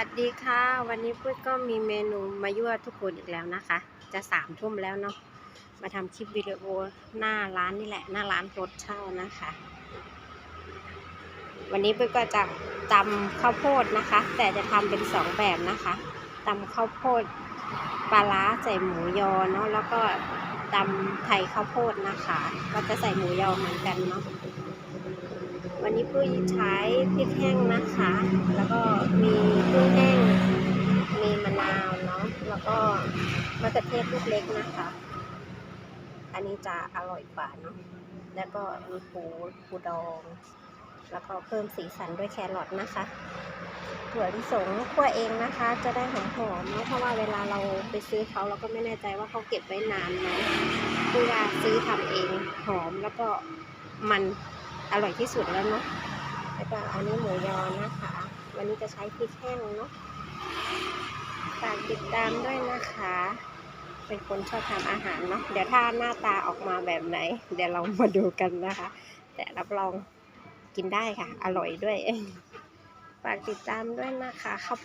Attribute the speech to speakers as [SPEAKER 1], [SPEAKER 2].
[SPEAKER 1] วัสดีค่ะ วันนี้ปุ้ยก็มีเมนูมายั่วทุกคนอีกแล้วนะคะ จะสามทุ่มแล้วเนาะมาทำคลิปวิดีโอหน้าร้านนี่แหละ หน้าร้านรถเช่านะคะ วันนี้ปุ้ยก็จะตำข้าวโพดนะคะ แต่จะทำเป็นสองแบบนะคะตำข้าวโพดปลาร้าใส่หมูยอเนาะแล้วก็ตำไทยข้าวโพดนะคะ ก็จะใส่หมูยอเหมือนกันเนาะวันนี้ปุ้ยใช้พริกแห้งนะคะ แล้วก็มี แล้วก็มะเขือเทศลูกเล็กนะคะ อันนี้จะอร่อยกว่าเนาะแล้วก็มีปูปูดอง แล้วก็เพิ่มสีสันด้วยแครอทนะคะถั่วลิสงคั่วเองนะคะ จะได้หอมๆเนาะเพราะว่าเวลาเราไปซื้อเขาเราก็ไม่แน่ใจว่าเขาเก็บไว้นานไหมปุ้ยว่าซื้อทำเองหอมแล้วก็มันอร่อยที่สุดแล้วเนาะแล้วก็อันนี้หมูยอนะคะ วันนี้จะใช้พริกแห้งเนาะากติดตามด้วยนะคะ เป็นคนชอบทำอาหารเนาะเดี๋ยวถ้าหน้าตาออกมาแบบไหน เดี๋ยวเรามาดูกันนะคะ แต่รับรองกินได้ค่ะ อร่อยด้วย ฝากติดตามด้วยนะคะข้าวโพ